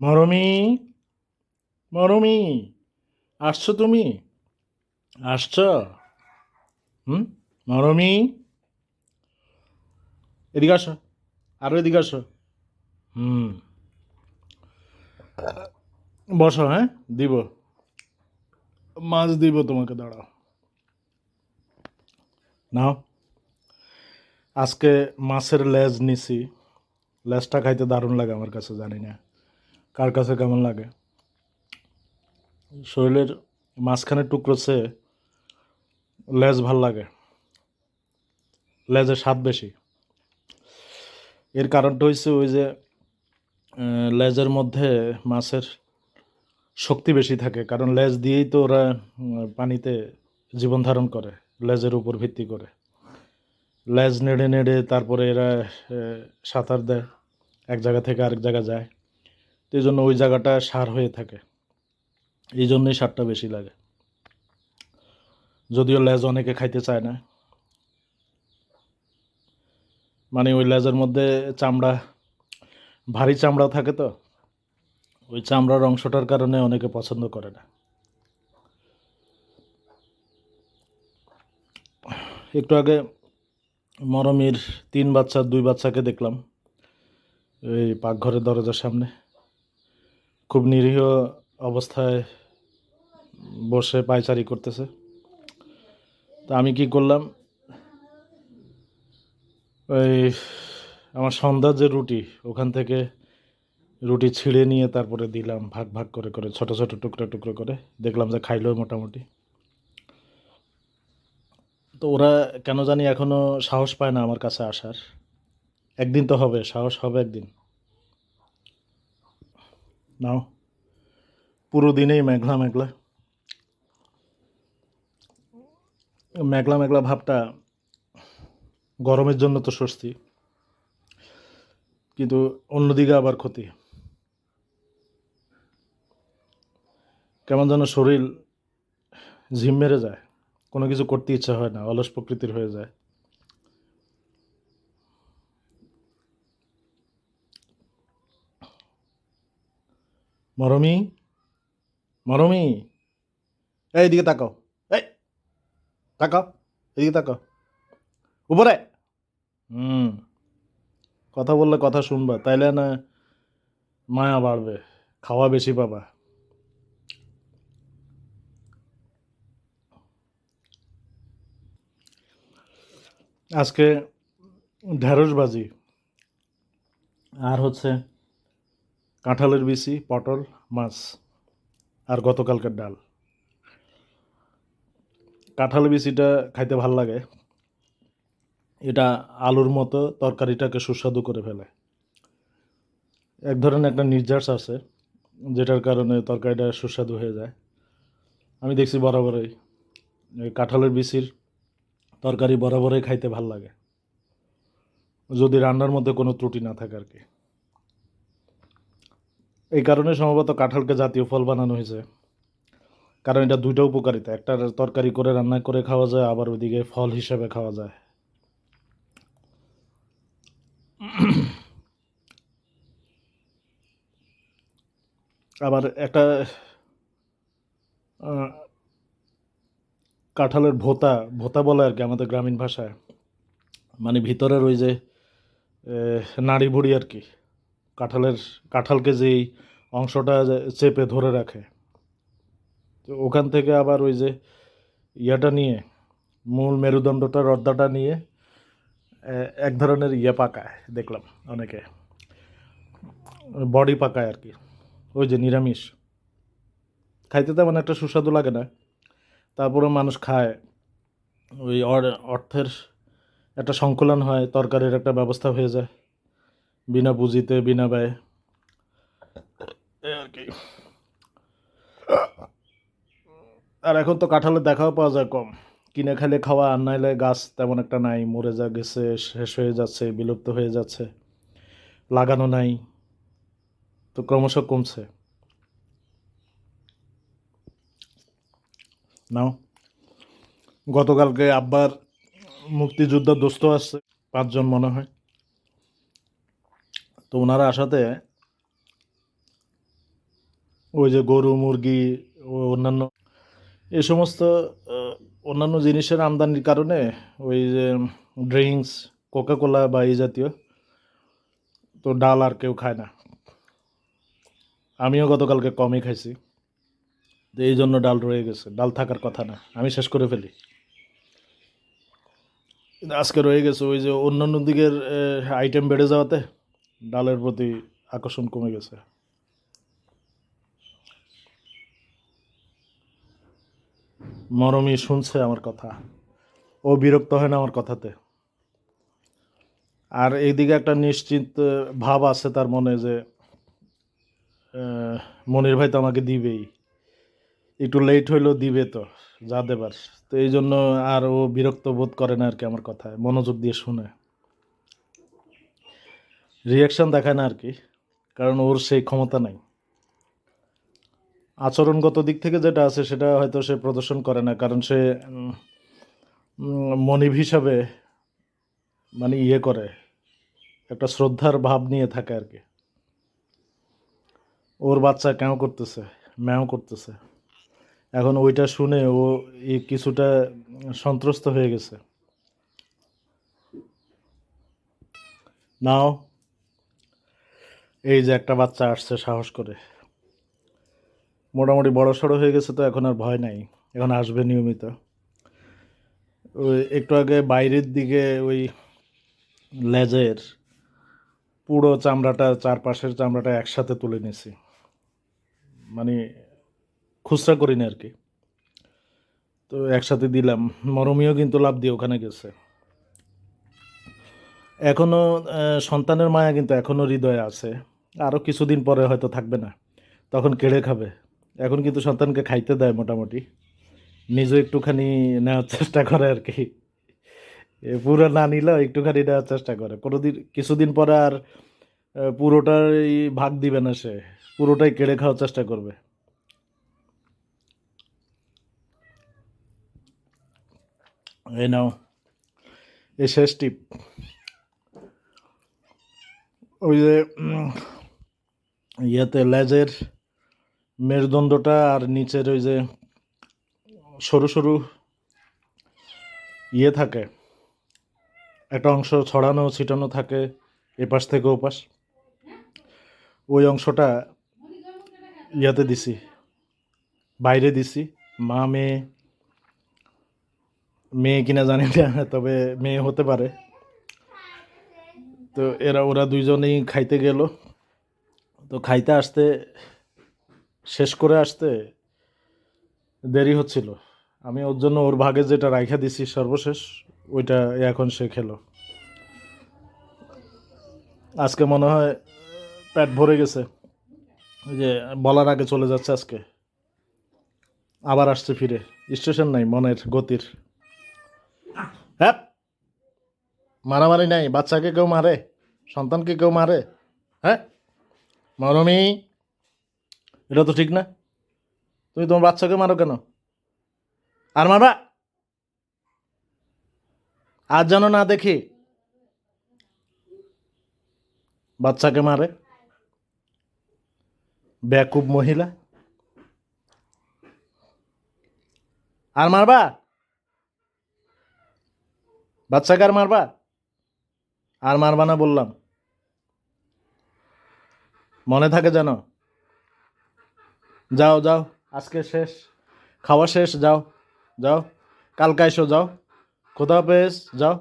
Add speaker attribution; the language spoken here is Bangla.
Speaker 1: মরমি মরমি, আসছো তুমি? আসছ? হুম? মরমি? এদিকে আসো, আরও এদিকে আসো। হুম। বসো হ্যাঁ? দিব। মাছ দিব তোমাকে, দাঁড়াও। নাও। আজকে মাছের লেজ নিছি। লেজটা খাইতে দারুণ লাগে আমার কাছে, জানি না। কার কাছে কেমন লাগে? শরীরের মাঝখানে টুকরো চেয়ে লেজ ভালো লাগে। লেজের স্বাদ বেশি। এর কারণটা হচ্ছে ওই যে লেজের মধ্যে মাছের শক্তি বেশি থাকে। কারণ লেজ দিয়েই তো ওরা পানিতে জীবন ধারণ করে, লেজের উপর ভিত্তি করে। লেজ নেড়ে নেড়ে তারপরে এরা সাঁতার দেয়। এক জায়গা থেকে আরেক জায়গা যায়। তো এই জন্য ওই জায়গাটা সার হয়ে থাকে। এই জন্যই সারটা বেশি লাগে। যদিও লেজ অনেকে খাইতে চায় না। মানে ওই লেজের মধ্যে চামড়া, ভারী চামড়া থাকে তো, ওই চামড়ার অংশটার কারণে অনেকে পছন্দ করে না। একটু আগে মরমির তিন বাচ্চা, দুই বাচ্চাকে দেখলাম। এই পাকঘরের দরজার সামনে। খুব নিরীহ অবস্থায় বসে পায়চারি করতেছে। তা আমি কি করলাম? ওই আমার সন্ধ্যার যে রুটি, ওখান থেকে রুটি ছিঁড়ে নিয়ে তারপরে দিলাম ভাগ ভাগ করে করে, ছোট ছোট টুকরো টুকরো করে। দেখলাম যে খাইলো মোটামুটি। তো ওরা কেন জানি এখনও সাহস পায় না আমার কাছে আসার। একদিন তো হবে, সাহস হবে একদিন। নাও পুরো দিনেই মেঘলা মেঘলা মেঘলা মেঘলা ভাবটা গরমের জন্য তো স্বস্তি কিন্তু অন্যদিকে আবার ক্ষতি কেমন যেন শরীর ঝিম মেরে যায় কোনো কিছু করতে ইচ্ছা হয় না অলস প্রকৃতির হয়ে যায় মরমি মরমি। এই এদিকে তাকাও। এই, তাকাও, এদিকে তাকাও। উপরে। হুম। কথা বললে কথা শুনবা, তাইলে না মায়া বাড়বে, খাওয়া বেশি পাবা। আজকে ঢেঁড়সবাজি আর হচ্ছে কাঁঠালের বিচি, পটল, মাছ আর গতকালকের ডাল। কাঁঠাল বিচিটা খাইতে ভালো লাগে। এটা আলুর মতো তরকারিটাকে সুস্বাদু করে ফেলে। এক ধরনের একটা নির্যাস আছে, যেটার কারণে তরকারিটা সুস্বাদু হয়ে যায়। আমি দেখছি বরাবরই কাঁঠালের বিচির তরকারি বরাবরই খাইতে ভালো লাগে, যদি রান্নার মধ্যে কোনো ত্রুটি না থাকে আর কি। এই কারণে সম্ভবত কাঁঠালকে জাতীয় ফল বানানো হয়েছে। কারণ এটা দুইটা উপকারিতা, একটা তরকারি করে রান্না করে খাওয়া যায়, আবার ওইদিকে ফল হিসেবে খাওয়া যায়। আবার একটা কাঁঠালের ভোতা ভোতা বলে আর কি আমাদের গ্রামীণ ভাষায়। মানে ভিতরের ওই যে নাড়ি ভুড়ি আর কি। কাঁঠালের, কাঁঠালকে যেই অংশটা চেপে ধরে রাখে। তো ওখান থেকে আবার ওই যে ইয়াটা নিয়ে, মূল মেরুদণ্ডটা, রদ্দাটা নিয়ে এক ধরনের ইয়ে পাকায়, দেখলাম অনেকে। বডি পাকায় আর কি। ওই যে নিরামিষ। খাইতে তেমন একটা সুস্বাদু লাগে না। তারপরে মানুষ খায়। ওই অর্থের একটা সংকলন হয়, তরকারির একটা ব্যবস্থা হয়ে যায়। বিনা পুঁজিতে বিনা ব্যয়ে। আর কি। আর এখন তো কাঁঠালের দেখাও পাওয়া যায় কম। কিনে খেলে খাওয়া আর নাইলে গাছ তেমন একটা নাই। মরে যা গেছে শেষ হয়ে যাচ্ছে বিলুপ্ত হয়ে যাচ্ছে। লাগানো নাই। তো ক্রমশ কমছে। নাও। গতকালকে আব্বার মুক্তিযোদ্ধা দোস্ত আসছে পাঁচজন মনে হয়। তো ওনারা আসাতে ওই যে গরু, মুরগি ও অন্যান্য এই সমস্ত অন্যান্য জিনিসের আমদানির কারণে ওই যে ড্রিঙ্কস, কোকাকোলা বা এই জাতীয় তো ডাল আর কেউ খায় না। আমিও গতকালকে কমই খাইছি। তো এই জন্য ডাল রয়ে গেছে। ডাল থাকার কথা না। আমি শেষ করে ফেলি। আজকে রয়ে গেছে ওই যে অন্যান্য দিকের আইটেম বেড়ে যাওয়াতে ডালের প্রতি আকর্ষণ কমে গেছে। মরমই শুনছে আমার কথা। ও বিরক্ত হয় না আমার কথাতে। আর এইদিকে একটা নিশ্চিত ভাব আছে তার মনে যে মনির ভাই তো আমাকে দিবেই। একটু লেট হইলেও দিবে তো, যা দেবার। তো এই জন্য আর ও বিরক্ত বোধ করে না আর কি আমার কথায়, মনোযোগ দিয়ে শুনে। রিয়াকশন দেখায় না আর কি, কারণ ওর সেই ক্ষমতা নাই। আচরণগত দিক থেকে যেটা আছে সেটা হয়তো সে প্রদর্শন করে না, কারণ সে মনিব হিসাবে মানে ইয়ে করে, একটা শ্রদ্ধার ভাব নিয়ে থাকে আর কি। ওর বাচ্চা কেন করতেছে, ম্যাও করতেছে। এখন ওইটা শুনে ও কিছুটা সন্ত্রস্ত হয়ে গেছে। নাও এই যে একটা বাচ্চা আসছে সাহস করে। মোটামুটি বড় সড়ো হয়ে গেছে তো, এখন আর ভয় নাই। এখন আসবে নিয়মিত। ওই একটু আগে বাইরের দিকে ওই লেজের পুরো চামড়াটা, চারপাশের চামড়াটা একসাথে তুলে নিয়েছি মানে খুচরা করি না আর কি। তো একসাথে দিলাম। মরমিও কিন্তু লাভ দিয়ে ওখানে গেছে। এখনও সন্তানের মায়া কিন্তু এখনও হৃদয়ে আছে। আরও কিছুদিন পরে হয়তো থাকবে না। তখন কেড়ে খাবে। এখন কিন্তু সন্তানকে খাইতে দেয় মোটামুটি। নিজে একটুখানি নেওয়ার চেষ্টা করে আর কি। পুরো না নিলেও একটুখানি নেওয়ার চেষ্টা করে। কোনোদিন, কিছুদিন পরে আর পুরোটাই ভাগ দিবে না সে। পুরোটাই কেড়ে খাওয়ার চেষ্টা করবে। এই নাও। এই শেষ টিপ। ওই যে ইয়েতে লেজের মেরুদণ্ডটা আর নিচের ওই যে সরু সরু ইয়ে থাকে। একটা অংশ ছড়ানো, ছিটানো থাকে এপাশ থেকে ওপাশ। ওই অংশটা ইয়াতে দিছি, বাইরে দিছি। মা, মেয়ে মেয়ে কিনা জানি না, তবে মেয়ে হতে পারে। তো এরা, ওরা দুইজনেই খাইতে গেল। তো খাইতে আসতে, শেষ করে আসতে দেরি হচ্ছিল। আমি ওর জন্য ওর ভাগে যেটা রাইখা দিছি সর্বশেষ, ওইটা এখন সে খেলো। আজকে মনে হয় পেট ভরে গেছে। যে বলার আগে চলে যাচ্ছে আজকে। আবার আসছে ফিরে। স্টেশন নাই মনের গতির। হ্যাঁ? মারামারি নাই? বাচ্চাকে কেউ মারে? সন্তানকে কেউ মারে? হ্যাঁ? মরমি? এটা তো ঠিক না। তুমি তোমার বাচ্চাকে মারো কেন? আর মারবা? আর যেন না দেখি বাচ্চাকে মারে। ব্যাকুব মহিলা। আর মারবা? বাচ্চাকে আর মারবা? আর মারবা না বললাম। মনে থাকে যেন। যাও যাও। আজকে শেষ। খাওয়া শেষ, যাও। যাও। কালকে এসো, যাও। কোথাও পেয়েস যাও।